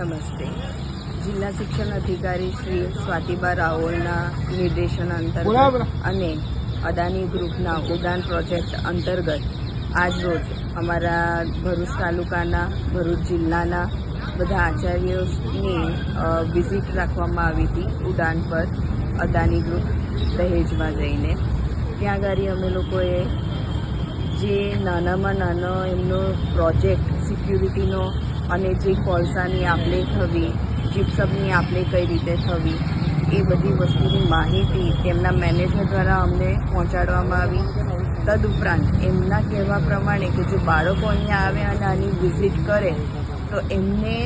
નમસ્તે. જિલ્લા શિક્ષણ અધિકારી શ્રી સ્વાતિબા રાઓલના નિર્દેશન અંતર્ગત અને અદાની ગ્રુપના ઉડાન પ્રોજેક્ટ અંતર્ગત આજરોજ અમારા ભરૂચ તાલુકાના ભરૂચ જિલ્લાના બધા આચાર્યોની વિઝિટ રાખવામાં આવી હતી ઉડાન પર અદાની ગ્રુપ દહેજમાં જઈને. ત્યાં આગળ અમે લોકોએ જે નાનામાં નાનો એમનો પ્રોજેક્ટ સિક્યુરિટીનો અને જે કોલસાની આપલે થવી, જીપ્સમની આપલે કઈ રીતે થવી, એ બધી વસ્તુની માહિતી તેમના મેનેજર દ્વારા અમને પહોંચાડવામાં આવી. તદુપરાંત એમના કહેવા પ્રમાણે કે જો બાળકો અહીંયા આવે અને આની વિઝિટ કરે, તો એમને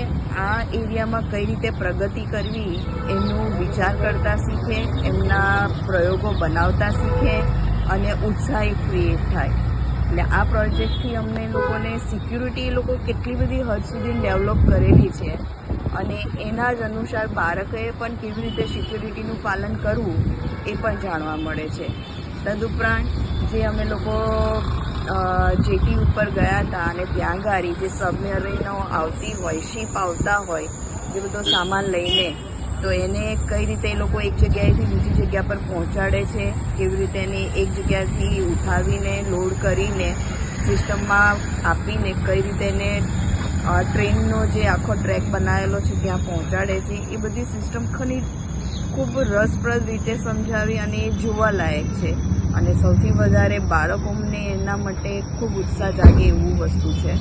આ એરિયામાં કઈ રીતે પ્રગતિ કરવી, એનું વિચાર કરતા શીખે, એમના પ્રયોગો બનાવતા શીખે અને ઉત્સાહ ક્રિએટ થાય. એટલે આ પ્રોજેક્ટથી અમને લોકોને સિક્યુરિટી એ લોકો કેટલી બધી હદ સુધી ડેવલપ કરેલી છે. અને એના જ અનુસાર બાળકોએ પણ કેવી રીતે સિક્યુરિટીનું પાલન કરવું એ પણ જાણવા મળે છે. તદુપરાંત જે અમે લોકો જેટી ઉપર ગયા હતા અને ત્યાં ગાડી જે સબમેરીનો આવતી હોય શીપ આવતા હોય, જે બધો સામાન લઈને તો એને કઈ રીતે એ લોકો એક જગ્યાએથી બીજી જગ્યા પર પહોંચાડે છે, કેવી રીતે એને એક જગ્યાથી ઉઠાવીને લોડ કરીને સિસ્ટમમાં આપીને, કઈ રીતે એને ટ્રેનનો જે આખો ટ્રેક બનાવેલો છે, ત્યાં પહોંચાડે છે, એ બધી સિસ્ટમ ખની ખૂબ રસપ્રદ રીતે સમજાવી અને એ જોવાલાયક છે. અને સૌથી વધારે બાળકોને એના માટે ખૂબ ઉત્સાહ જાગે એવું વસ્તુ છે.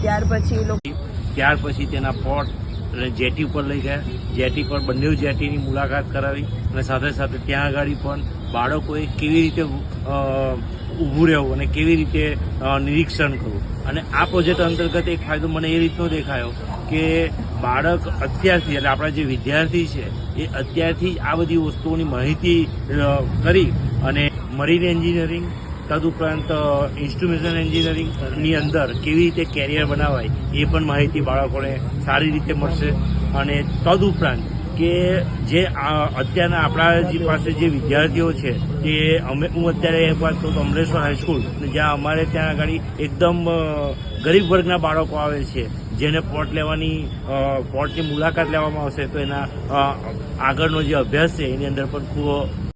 ત્યાર પછી એ લોકો ત્યાર પછી તેના પોર્ટ અને જેટી ઉપર લઈ ગયા. જેટી પર બંને જેટીની મુલાકાત કરાવી અને સાથે સાથે ત્યાં આગળ પણ બાળકોએ કેવી રીતે ઊભું રહેવું અને કેવી રીતે નિરીક્ષણ કરવું. અને આ પ્રોજેક્ટ અંતર્ગત એક ફાયદો મને એ રીતનો દેખાયો કે બાળક અત્યારથી, એટલે આપણા જે વિદ્યાર્થી છે, એ અત્યારથી આ બધી વસ્તુઓની માહિતી કરી અને મરીન એન્જિનિયરિંગ તદુપરાંત ઇન્સ્ટ્રુમેશન એન્જિનિયરિંગની અંદર કેવી રીતે કેરિયર બનાવાય એ પણ માહિતી બાળકોને સારી રીતે મળશે. અને તદુપરાંત કે જે અત્યારના આપણા જે પાસે જે વિદ્યાર્થીઓ છે, તે અમે, હું અત્યારે એક વાત કહું તો અમરેશ્વર હાઈસ્કૂલ જ્યાં અમારે ત્યાં આગળ એકદમ ગરીબ વર્ગના બાળકો આવે છે, જેને પોર્ટ લેવાની પોર્ટની મુલાકાત લેવામાં આવશે, તો એના આગળનો જે અભ્યાસ છે, એની અંદર પણ ખૂબ